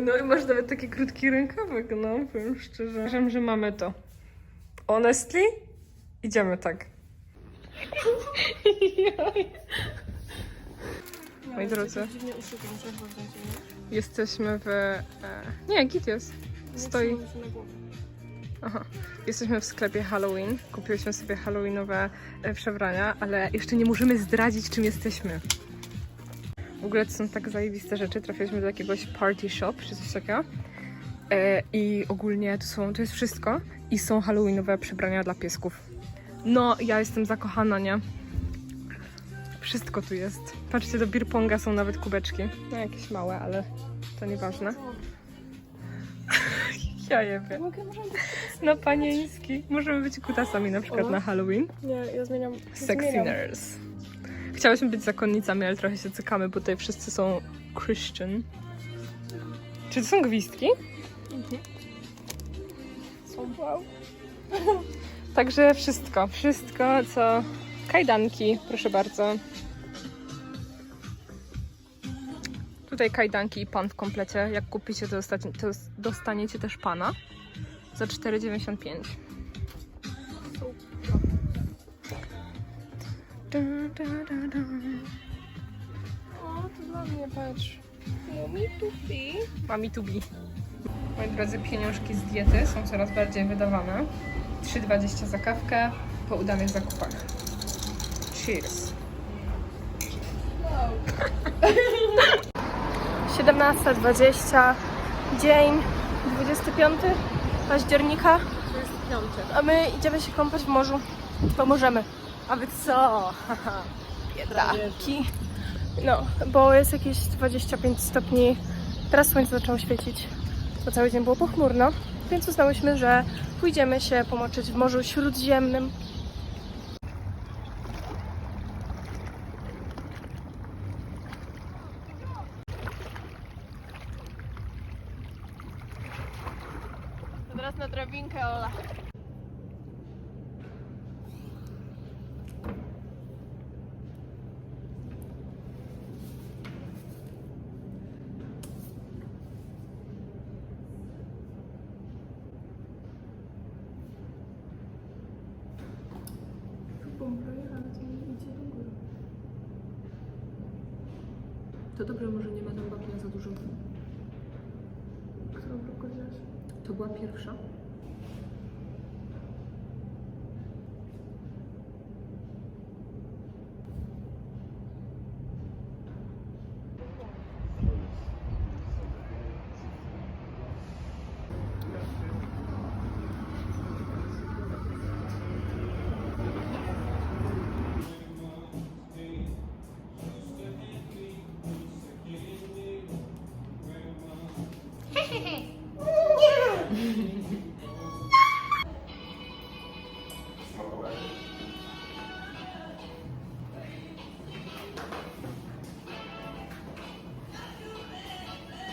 No i masz nawet taki krótki rękawek, no, powiem szczerze. Uważam, że mamy to. Honestly? Idziemy tak. Moi drodzy, będzie. jesteśmy w... E, nie, git jest. Stoi. Aha. Jesteśmy w sklepie Halloween. Kupiłyśmy sobie halloweenowe e, przebrania, ale jeszcze nie możemy zdradzić, czym jesteśmy. W ogóle to są tak zajebiste rzeczy. Trafiliśmy do jakiegoś party shop czy coś takiego. E, I ogólnie to, są, to jest wszystko. I są halloweenowe przebrania dla piesków. No, ja jestem zakochana, nie? Wszystko tu jest. Patrzcie, do beer ponga są nawet kubeczki. No, jakieś małe, ale to nieważne. Ja jebie. Mogę, może być. No panieński. Możemy być kutasami na przykład na Halloween. Nie, ja zmieniam. Sexy zmieniam. nurse. Chciałyśmy być zakonnicami, ale trochę się cykamy, bo tutaj wszyscy są Christian. Czy to są gwizdki? Są wow. Także wszystko, wszystko co... Kajdanki, proszę bardzo. Tutaj kajdanki i pan w komplecie. Jak kupicie, to dostaniecie też pana za 4,95. O, to dla mnie, patrz. Mumi tupi. Mami to be. Moi drodzy, pieniążki z diety są coraz bardziej wydawane. 3,20 za kawkę po udanych zakupach. Cheers. 17.20, dzień 25 października, a my idziemy się kąpać w morzu, bo możemy. A wy co? Biedaki. No, bo jest jakieś 25 stopni, teraz słońce zaczęło świecić, bo cały dzień było pochmurno, więc uznałyśmy, że pójdziemy się pomoczyć w Morzu Śródziemnym. Teraz na drabinkę, Ola. To dobrze, może nie tam wapnia za dużo. Którą propowiedziałaś? To była pierwsza.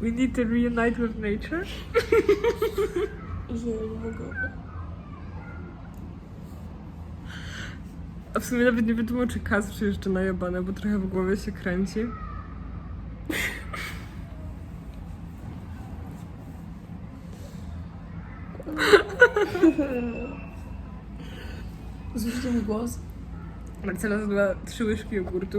We need to reunite with nature. A w sumie nawet nie wytłumaczy Kaz przyjeżdża najebane, bo trochę w głowie się kręci. Słyszycie mój głos? Marcela zjadła trzy łyżki jogurtu.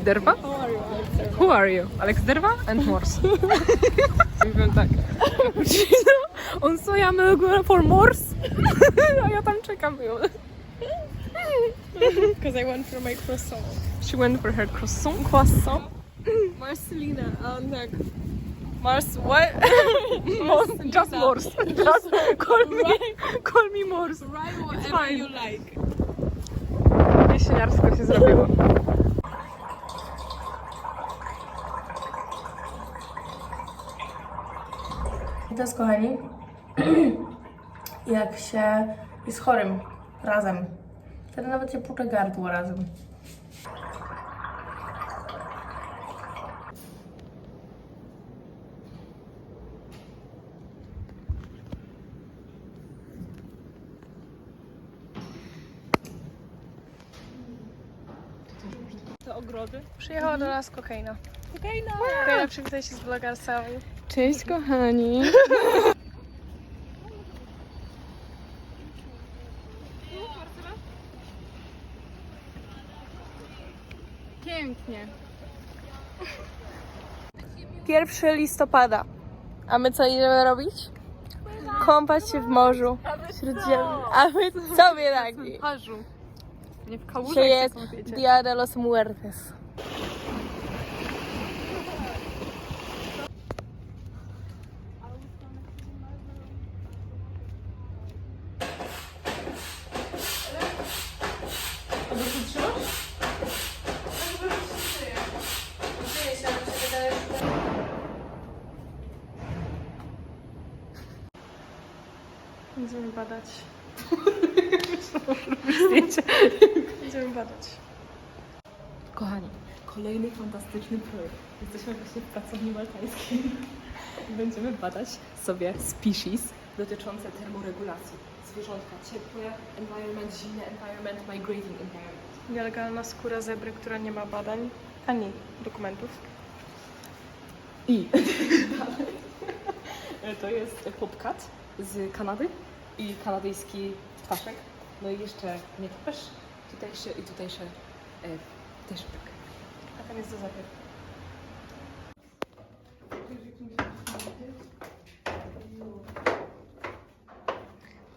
Alex Derwa? Who are you? Alex Derwa and Morse. Mówię tak. Cappuccino, on soja milk for Morse. A ja tam czekam. Because I went for my croissant. She went for her croissant. Croissant? Marcelina, a on tak. Mars, what? Morse, just Morse. Just call me, call me Morse. Write whatever you like. Jesieniarsko się zrobiło. Teraz, kochani, jak się jest chorym razem, wtedy nawet się pucze gardło razem. Te ogrody. Przyjechała do nas kokaina. Kokaina. Kokaina, przywitaj się z vlogersami. Cześć kochani. Pięknie. 1 listopada. A my co idziemy robić? Kąpać się w morzu śródziemnym. A my co my? Parzu. Nie w kałużach jest. Dia de los Muertes. Będziemy badać. Zdjęcie. Będziemy badać. Kochani, kolejny fantastyczny projekt. Jesteśmy właśnie w pracowni maltańskiej. Będziemy badać sobie species dotyczące termoregulacji. Zwierzątka ciepłe, environment zimny, environment, migrating environment. Nielegalna skóra zebry, która nie ma badań ani dokumentów. I to jest popcat z Kanady i kanadyjski ptaszek. No i jeszcze nie też tutejszy i tutejszy e, też tak. A tam jest do zapier.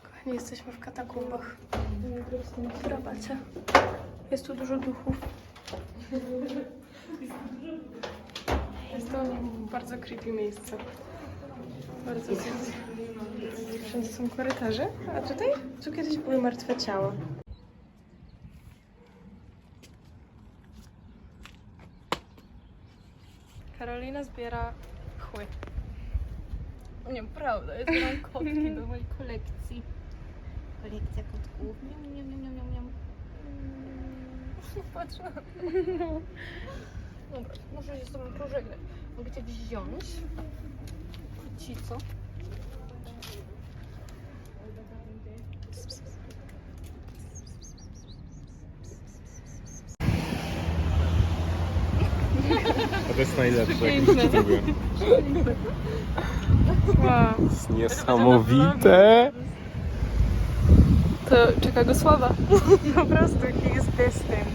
Kochani, jesteśmy w katakumbach. Zobaczcie. Jest tu dużo duchów. Jest to bardzo creepy miejsce. Bardzo creepy. Wszędzie są korytarze, a tutaj? Tu kiedyś były martwe ciała. Karolina zbiera chły. Nieprawda, ja zbieram kotki do mojej kolekcji. Kolekcja kotków. Miam, miam, miam, miam. Mm, Patrzę. Dobra, muszę się z tobą pożegnać. Mogę cię wziąć. Ci co? To jest najlepsze, jak. Wow. To jest niesamowite. To czeka go sława. po prostu, he is thing.